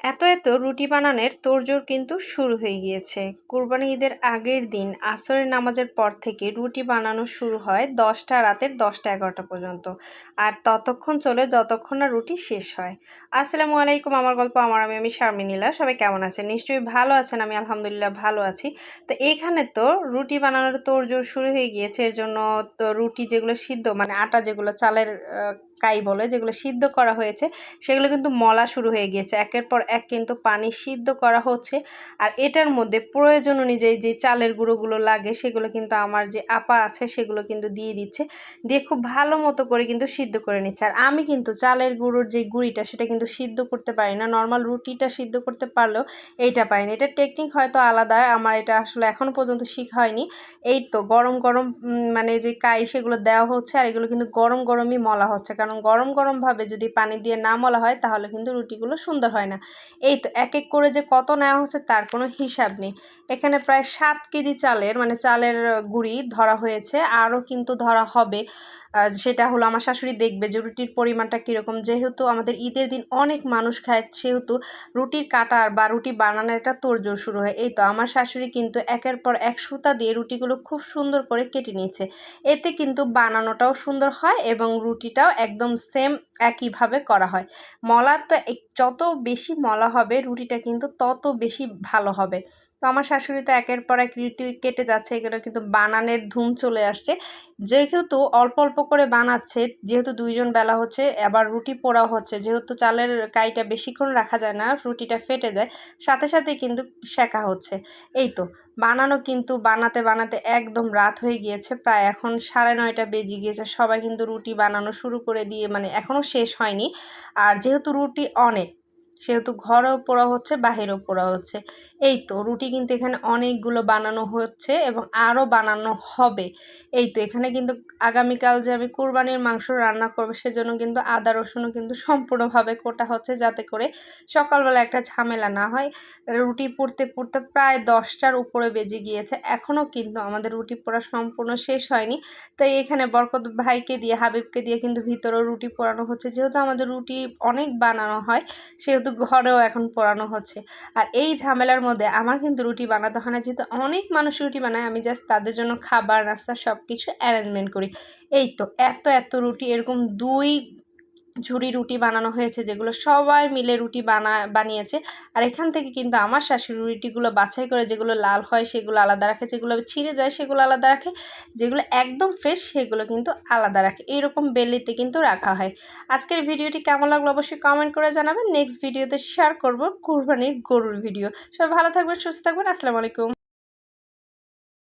এত এত রুটি বানানোর তোড়জোড় কিন্তু শুরু হয়ে গিয়েছে। কুরবানি ঈদের আগের দিন আসরের নামাজের পর থেকে রুটি বানানো শুরু হয় দশটা রাতের দশটা এগারোটা পর্যন্ত। আর ততক্ষণ চলে যতক্ষণ না রুটি শেষ হয়। আসসালামু আলাইকুম, আমার গল্প, আমার আমি আমি শারমিনীলা সবাই কেমন আছেন? নিশ্চয়ই ভালো আছেন, আমি আলহামদুলিল্লাহ ভালো আছি। তো এইখানে তো রুটি বানানোর তোড়জোড় শুরু হয়ে গিয়েছে। এর জন্য তো রুটি যেগুলো সিদ্ধ মানে আটা যেগুলো চালের কাই বলে, যেগুলো সিদ্ধ করা হয়েছে, সেগুলো কিন্তু মলা শুরু হয়ে গিয়েছে। একের পর এক কিন্তু পানি সিদ্ধ করা হচ্ছে। আর এটার মধ্যে প্রয়োজন অনুযায়ী যে চালের গুঁড়োগুলো লাগে, সেগুলো কিন্তু আমার যে আপা আছে, সেগুলো কিন্তু দিয়ে দিচ্ছে। দিয়ে খুব ভালো মতো করে কিন্তু সিদ্ধ করে নিচ্ছে। আর আমি কিন্তু চালের গুঁড়োর যে গুঁড়িটা, সেটা কিন্তু সিদ্ধ করতে পারি না। নর্মাল রুটিটা সিদ্ধ করতে পারলেও এইটা পারি না। এটা টেকনিক হয়তো আলাদা, আমার এটা আসলে এখনও পর্যন্ত শিখা হয়নি। এই তো গরম গরম মানে যে কাই, সেগুলো দেওয়া হচ্ছে। আর এগুলো কিন্তু গরম গরমই মলা হচ্ছে। কারণ গরম গরমভাবে যদি পানি দিয়ে না মলা হয়, তাহলে কিন্তু রুটিগুলো সুন্দর হয় না। এই তো এক এক করে যে কত নেওয়া হচ্ছে তার কোনো হিসাব নেই। এখানে প্রায় সাত কেজি চালের মানে চালের গুঁড়ি ধরা হয়েছে। আরও কিন্তু ধরা হবে। সেটা হলো আমার শাশুড়ি দেখবে যে রুটির পরিমাণটা কীরকম। যেহেতু আমাদের ঈদের দিন অনেক মানুষ খায়, সেহেতু রুটির কাটার বা রুটি বানানোর একটা তোড়জোড় শুরু হয়। এই তো আমার শাশুড়ি কিন্তু একের পর এক সুতা দিয়ে রুটিগুলো খুব সুন্দর করে কেটে নিয়েছে। এতে কিন্তু বানানোটাও সুন্দর হয় এবং রুটিটাও একদম সেম একইভাবে করা হয়। মলার তো যত বেশি মলা হবে, রুটিটা কিন্তু তত বেশি ভালো হবে। তো আমার শাশুড়ি তো একের পর এক রুটি কেটে যাচ্ছে, এগুলো কিন্তু বানানের ধুম চলে আসছে। যেহেতু অল্প অল্প করে বানাচ্ছে, যেহেতু দুইজন বেলা হচ্ছে, আবার রুটি পোড়াও হচ্ছে, যেহেতু চালের কাইটা বেশিক্ষণ রাখা যায় না, রুটিটা ফেটে যায়, সাথে সাথে কিন্তু শেখা হচ্ছে। এই তো, বানানো কিন্তু বানাতে বানাতে একদম রাত হয়ে গিয়েছে, প্রায় এখন সাড়ে নয়টা বেজে গিয়েছে, সবাই কিন্তু রুটি বানানো শুরু করে দিয়ে মানে এখনও শেষ হয়নি। আর যেহেতু রুটি অনেক সেহেতু ঘরেও পোড়া হচ্ছে, বাহিরেও পোড়া হচ্ছে। এই তো, রুটি কিন্তু এখানে অনেকগুলো বানানো হচ্ছে এবং আরও বানানো হবে। এই তো, এখানে কিন্তু আগামীকাল যে আমি কোরবানির মাংস রান্না করব সেজন্য কিন্তু আদা, রসুনও কিন্তু সম্পূর্ণভাবে কোটা হচ্ছে যাতে করে সকালবেলা একটা ঝামেলা না হয়। রুটি পুড়তে পুড়তে প্রায় দশটার উপরে বেজে গিয়েছে। এখনও কিন্তু আমাদের রুটি পোড়া সম্পূর্ণ শেষ হয়নি। তাই এখানে বরকত ভাইকে দিয়ে, হাবিবকে দিয়ে কিন্তু ভিতরেও রুটি পোড়ানো হচ্ছে। যেহেতু আমাদের রুটি অনেক বানানো হয়, সেহেতু কিন্তু ঘরেও এখন পড়ানো হচ্ছে। আর এই ঝামেলার মধ্যে আমার কিন্তু রুটি বানাতে হয় না, যেহেতু অনেক মানুষ রুটি বানায়, আমি জাস্ট তাদের জন্য খাবার, নাস্তা সব কিছু অ্যারেঞ্জমেন্ট করি। এই তো, এত এত রুটি, এরকম দুই ঝুড়ি রুটি বানানো হয়েছে, যেগুলো সবাই মিলে রুটি বানা, বানিয়েছে। আর এখান থেকে কিন্তু আমার শাশুড়ি রুটিগুলো বাছাই করে যেগুলো লাল হয় সেগুলো আলাদা রাখে, যেগুলো ছিঁড়ে যায় সেগুলো আলাদা রাখে, যেগুলো একদম ফ্রেশ সেগুলো কিন্তু আলাদা রাখে। এরকম বেলিতে কিন্তু রাখা হয়। আজকের ভিডিওটি কেমন লাগল অবশ্যই কমেন্ট করে জানাবেন। নেক্সট ভিডিওতে শেয়ার করব কোরবানির গরুর ভিডিও সবাই ভালো থাকবেন, সুস্থ থাকবেন। আসসালামু আলাইকুম।